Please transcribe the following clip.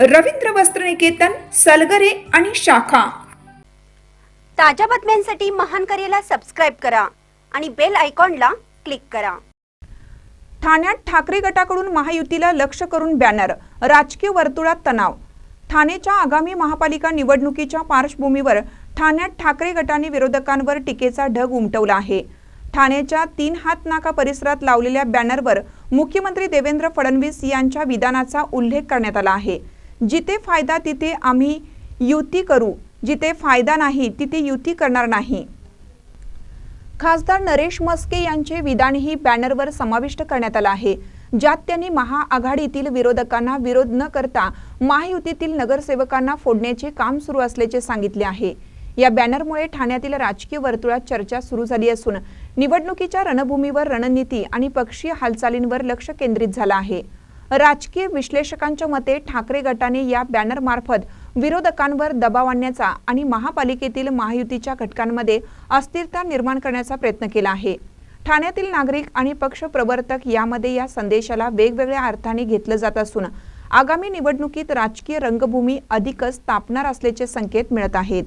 रवींद्र वस्त्रनिकेतन सलगरे आणि शाखा. ताज्या बातम्यांसाठी महान करेला सबस्क्राईब करा आणि बेल आयकॉनला क्लिक करा. ठाण्यात ठाकरे गटाकडून महायुतीला लक्ष करून बॅनर राजकीय वर्तुळात तणाव. ठाणेच्या आगामी महापालिका निवडणुकीच्या पार्श्वभूमीवर ठाण्यात ठाकरे गटाने विरोधकांवर टीकेचा ढग उमटवला आहे. ठाण्याच्या तीन हात नाका परिसरात लावलेल्या बॅनरवर मुख्यमंत्री देवेंद्र फडणवीस यांच्या विधानाचा उल्लेख करण्यात आला आहे. जिथे फायदा तिथे आम्ही युती करू. जिथे फायदा नाही तिथे युती करणार नाही. खासदार नरेश मस्के यांचे विधानही बॅनरवर समाविष्ट करण्यात आलं आहे. ज्यात त्यांनी महाआघाडीतील विरोधकांना विरोध न करता महायुतीतील नगरसेवकांना फोडण्याचे काम सुरू असल्याचे सांगितले आहे. या बॅनरमुळे ठाण्यातील राजकीय वर्तुळात चर्चा सुरू झाली असून निवडणुकीच्या रणभूमीवर रणनीती आणि पक्षीय हालचालींवर लक्ष केंद्रित झालं आहे. राजकीय विश्लेषकांच्या मते ठाकरे गटाने या बॅनरमार्फत विरोधकांवर दबाव आणण्याचा आणि महापालिकेतील महायुतीच्या घटकांमध्ये अस्थिरता निर्माण करण्याचा प्रयत्न केला आहे. ठाण्यातील नागरिक आणि पक्ष प्रवर्तक यामध्ये या संदेशाला वेगवेगळ्या अर्थाने घेतलं जात असून आगामी निवडणुकीत राजकीय रंगभूमी अधिकच तापणार असल्याचे संकेत मिळत आहेत.